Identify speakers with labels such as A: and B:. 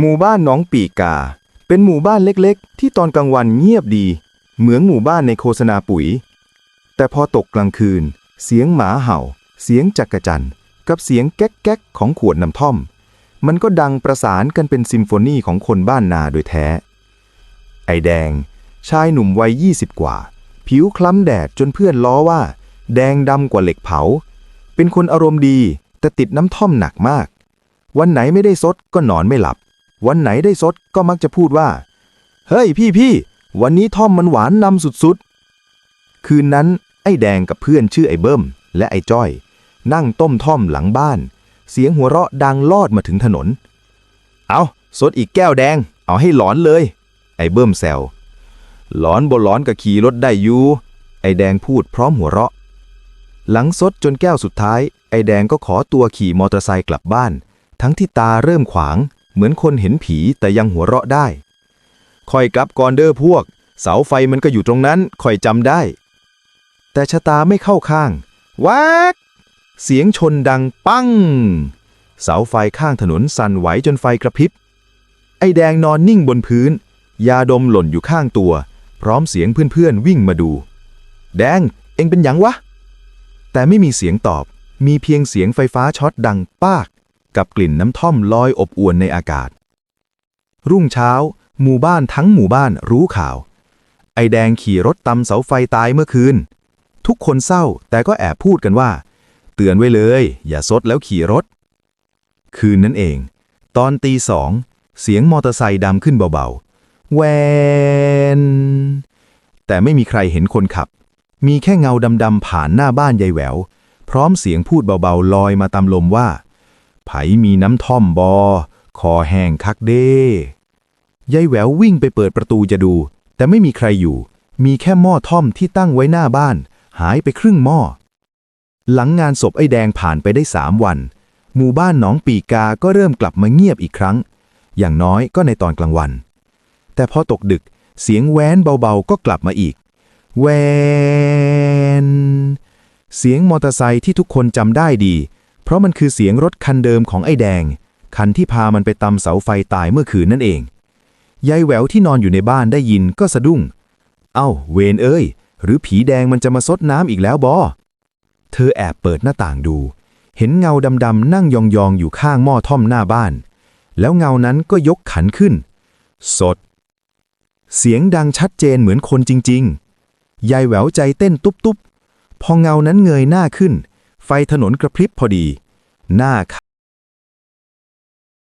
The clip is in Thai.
A: หมู่บ้านหน้องปีกา เป็นหมู่บ้านเล็กๆ ที่ตอนกลางวันเงียบดี เหมือนหมู่บ้านในโฆษณาปุ๋ย แต่พอตกกลางคืน เสียงหมาเห่า เสียงจักระจันกับเสียงแก๊กแก๊กๆของขวดน้ำท่อม มันก็ดังประสานกันเป็นซิมโฟนีของคนบ้านนาโดยแท้ ไอแดง ชายหนุ่มวัย20กว่า ผิวคล้ำแดดจนเพื่อนล้อว่า แดงดำกว่าเหล็กเผา เป็นคนอารมณ์ดีแต่ติดน้ำท่อมหนักมาก วันไหนไม่ได้ซดก็นอนไม่หลับ วันไหนได้ซดก็มักจะพูดว่า เฮ้ยพี่พี่วันนี้ท่อมมันหวานนำสุดๆ คืนนั้นไอ้แดงกับเพื่อนชื่อไอ้เบิ้ม และไอ้จ้อย นั่งต้มท่อมหลังบ้าน เสียงหัวเราะดังลอดมาถึงถนน เอาซดอีกแก้วแดง เอาให้หลอนเลย ไอ้เบิ้มแซวหลอนบ่หลอนก็ขี่รถได้อยู่ไอ้แดงพูดพร้อมหัวเราะ หลังซดจนแก้วสุดท้าย ไอ้แดงก็ขอตัวขี่มอเตอร์ไซค์กลับบ้าน ทั้งที่ตาเริ่มขวาง เหมือนคนเห็นผีแต่ยังหัวเราะได้คอยกลับก่อนเด้อพวก เสาไฟมันก็อยู่ตรงนั้นคอยจำได้ แต่ชะตาไม่เข้าข้างวักเสียงชนดังปัง เสาไฟข้างถนนสั่นไหวจนไฟกระพริบ ไอแดงนอนนิ่งบนพื้น ยาดมหล่นอยู่ข้างตัว พร้อมเสียงเพื่อนๆวิ่งมาดู แดง เอ็งเป็นหยังวะ แต่ไม่มีเสียงตอบ มีเพียงเสียงไฟฟ้าช็อตดังปาก กับกลิ่นน้ำท่อมลอยอบอวนในอากาศ รุ่งเช้า หมู่บ้านทั้งหมู่บ้านรู้ข่าว ไอแดงขี่รถตำเสาไฟตายเมื่อคืน ทุกคนเศร้าแต่ก็แอบพูดกันว่า เตือนไว้เลย อย่าซดแล้วขี่รถ คืนนั้นเอง ตอนตีสองเสียงมอเตอร์ไซค์ดังขึ้นเบาๆ แวน แต่ไม่มีใครเห็นคนขับ มีแค่เงาดำๆผ่านหน้าบ้านยายแหวว พร้อมเสียงพูดเบาๆ ลอยมาตามลมว่า ไผมีน้ำท่อมบอ คอแห้งคักเด้ยายแหวววิ่งไปเปิดประตูจะดู แต่ไม่มีใครอยู่ มีแค่หม้อท่อมที่ตั้งไว้หน้าบ้าน หายไปครึ่งหม้อ หลังงานศพไอ้แดงผ่านไปได้สามวัน หมู่บ้านหนองปีกาก็เริ่มกลับมาเงียบอีกครั้ง อย่างน้อยก็ในตอนกลางวัน แต่พอตกดึกเสียงแว้นเบาๆก็กลับมาอีก แวน เสียงมอเตอร์ไซค์ที่ทุกคนจำได้ดี เพราะมันคือเสียงรถคันเดิมของไอ้แดง คันที่พามันไปตำเสาไฟตายเมื่อคืนนั่นเอง ยายแหววที่นอนอยู่ในบ้านได้ยินก็สะดุ้ง เอ้า เวนเอ้ย หรือผีแดงมันจะมาซดน้ำอีกแล้วบอ เธอแอบเปิดหน้าต่างดู เห็นเงาดำๆนั่งยองๆอยู่ข้างหม้อท่อมหน้าบ้าน แล้วเงานั้นก็ยกขันขึ้น สด เสียงดังชัดเจนเหมือนคนจริง ๆ ยายแหววใจเต้นตุบๆ พอเงานั้นเงยหน้าขึ้น ไฟถนนกระพริบพอดี หน้า